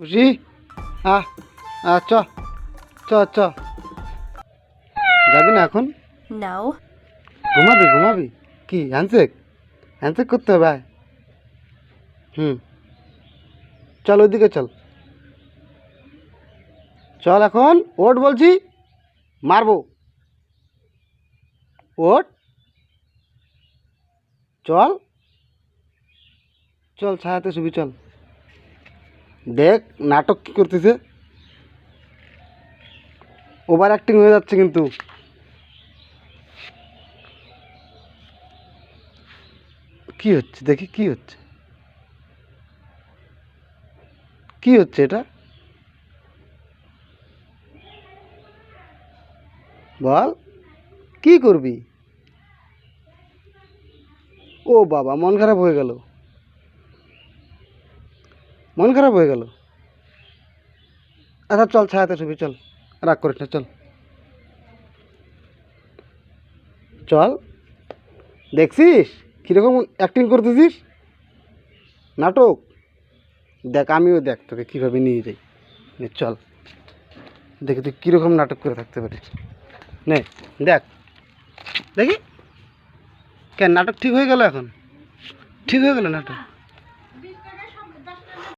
খুশি? আহ চ চ চ। যাবি না এখন? No. ঘুমাবি ঘুমাবি। কি হ্যান্ডশেক হ্যান্ডশেক করতে হবে। হুম। চল ওইদিকে চল। চল এখন ওট বলছি মারবো। ওট? চল। চল ছায়াতে শুবি চল। দেখ, নাটক কি করতেছে? ওভার অ্যাক্টিং হয়ে যাচ্ছে কিন্তু। কি হচ্ছে? দেখি, কি হচ্ছে? কি হচ্ছে এটা? বল, কি করবি? ও বাবা, মন খারাপ হয়ে গেল। মন খারাপ হয়ে গেল। আচ্ছা চল ছায়াতে শুবি, চল। রাগ করিস না, চল। চল। দেখছিস? কীরকম অ্যাক্টিং করতেছিস? নাটক? দেখ, আমিও দেখ তোকে কীভাবে নিয়ে যাই। নে, চল। দেখি তুই কীরকম নাটক করে থাকতে পারিস। নে, দেখ। দেখি। কেন, নাটক ঠিক হয়ে গেল এখন? ঠিক হয়ে গেল নাটক?